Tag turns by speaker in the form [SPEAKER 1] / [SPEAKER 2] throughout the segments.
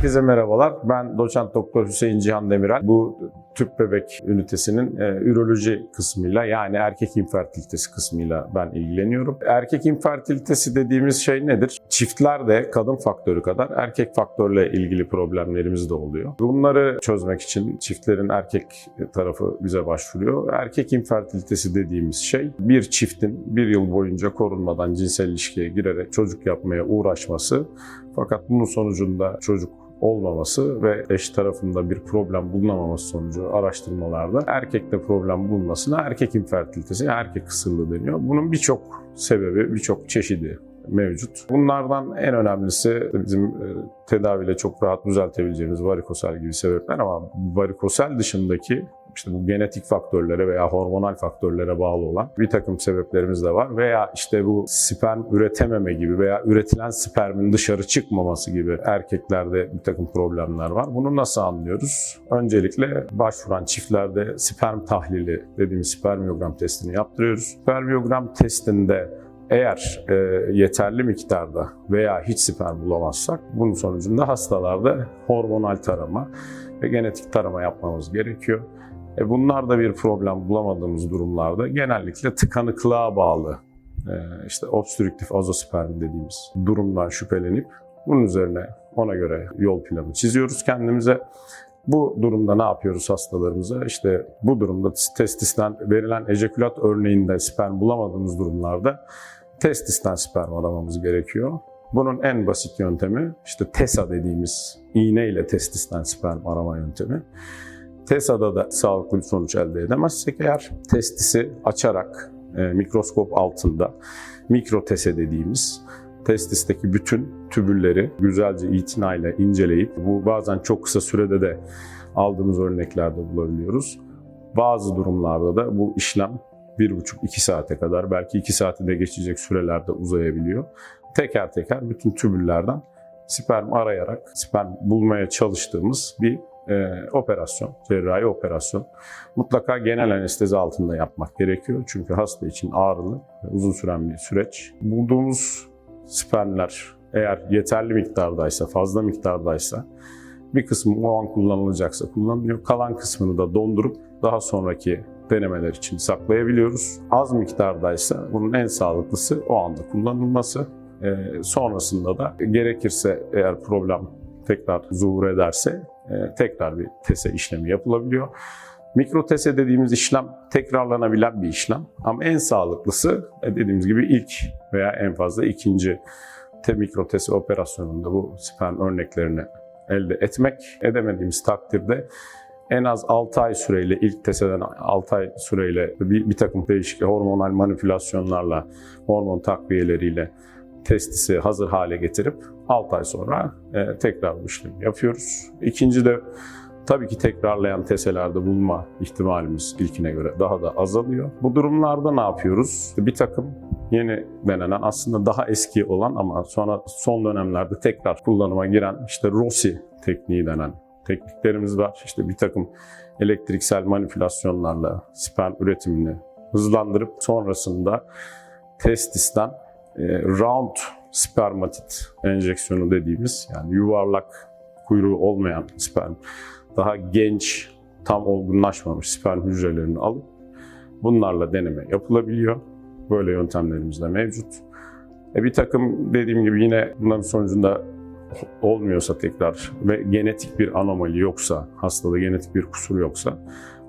[SPEAKER 1] Herkese merhabalar. Ben doçent doktor Hüseyin Cihan Demirel. Bu tüp bebek ünitesinin e, üroloji kısmıyla yani erkek infertilitesi kısmıyla ben ilgileniyorum. Erkek infertilitesi dediğimiz şey nedir? Çiftlerde kadın faktörü kadar erkek faktörle ilgili problemlerimiz de oluyor. Bunları çözmek için çiftlerin erkek tarafı bize başvuruyor. Erkek infertilitesi dediğimiz şey bir çiftin bir yıl boyunca korunmadan cinsel ilişkiye girerek çocuk yapmaya uğraşması fakat bunun sonucunda çocuk olmaması ve eş tarafında bir problem bulunamaması sonucu araştırmalarda erkekte problem bulunmasına erkek infertilitesi, erkek kısırlığı deniyor. Bunun birçok sebebi, birçok çeşidi mevcut. Bunlardan en önemlisi bizim e, tedaviyle çok rahat düzeltebileceğimiz varikosel gibi sebepler ama varikosel dışındaki işte bu genetik faktörlere veya hormonal faktörlere bağlı olan bir takım sebeplerimiz de var. Veya işte bu sperm üretememe gibi veya üretilen spermin dışarı çıkmaması gibi erkeklerde bir takım problemler var. Bunu nasıl anlıyoruz? Öncelikle başvuran çiftlerde sperm tahlili dediğimiz spermiyogram testini yaptırıyoruz. Spermiyogram testinde eğer e, yeterli miktarda veya hiç sperm bulamazsak bunun sonucunda hastalarda hormonal tarama ve genetik tarama yapmamız gerekiyor. E bunlar da bir problem bulamadığımız durumlarda genellikle tıkanıklığa bağlı e, işte obstrüktif azosperm dediğimiz durumdan şüphelenip bunun üzerine ona göre yol planı çiziyoruz kendimize. Bu durumda ne yapıyoruz hastalarımıza? İşte bu durumda testisten verilen ejekülat örneğinde sperm bulamadığımız durumlarda testisten sperm aramamız gerekiyor. Bunun en basit yöntemi işte TESA dediğimiz iğne ile testisten sperm arama yöntemi. TESA'da da sağlıklı bir sonuç elde edemezsek eğer testisi açarak e, mikroskop altında mikrotese dediğimiz testisteki bütün tübülleri güzelce itinayla inceleyip bu bazen çok kısa sürede de aldığımız örneklerde bulabiliyoruz. Bazı durumlarda da bu işlem 1,5-2 saate kadar belki 2 saati de geçecek sürelerde uzayabiliyor. Teker teker bütün tübüllerden sperm arayarak sperm bulmaya çalıştığımız bir e, operasyon, cerrahi operasyon. Mutlaka genel anestezi altında yapmak gerekiyor. Çünkü hasta için ağrılı uzun süren bir süreç. Bulduğumuz spermler eğer yeterli miktardaysa, fazla miktardaysa bir kısmı o an kullanılacaksa kullanılıyor. Kalan kısmını da dondurup daha sonraki denemeler için saklayabiliyoruz. Az miktardaysa bunun en sağlıklısı o anda kullanılması. Ee, sonrasında da gerekirse eğer problem tekrar zuhur ederse e, tekrar bir tese işlemi yapılabiliyor. Mikrotese dediğimiz işlem tekrarlanabilen bir işlem ama en sağlıklısı e, dediğimiz gibi ilk veya en fazla ikinci te mikrotese operasyonunda bu sperm örneklerini elde etmek. Edemediğimiz takdirde en az 6 ay süreyle ilk teseden 6 ay süreyle bir, bir takım değişik hormonal manipülasyonlarla, hormon takviyeleriyle testisi hazır hale getirip 6 ay sonra e, tekrar bu işlemi yapıyoruz. İkinci de tabii ki tekrarlayan teselerde bulma ihtimalimiz ilkine göre daha da azalıyor. Bu durumlarda ne yapıyoruz? Bir takım yeni denenen aslında daha eski olan ama sonra son dönemlerde tekrar kullanıma giren işte ROSI tekniği denen tekniklerimiz var. İşte bir takım elektriksel manipülasyonlarla sperm üretimini hızlandırıp sonrasında testisten round spermatit enjeksiyonu dediğimiz yani yuvarlak kuyruğu olmayan sperm daha genç tam olgunlaşmamış sperm hücrelerini alıp bunlarla deneme yapılabiliyor. Böyle yöntemlerimiz de mevcut. E bir takım dediğim gibi yine bunların sonucunda olmuyorsa tekrar ve genetik bir anomali yoksa, hastada genetik bir kusur yoksa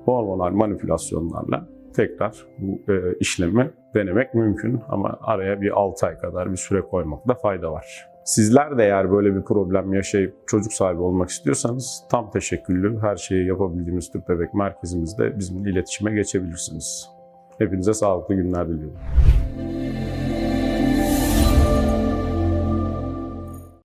[SPEAKER 1] hormonal manipülasyonlarla tekrar bu e, işlemi denemek mümkün ama araya bir 6 ay kadar bir süre koymakta fayda var. Sizler de eğer böyle bir problem yaşayıp çocuk sahibi olmak istiyorsanız tam teşekküllü her şeyi yapabildiğimiz tüp bebek merkezimizde bizimle iletişime geçebilirsiniz. Hepinize sağlıklı günler diliyorum.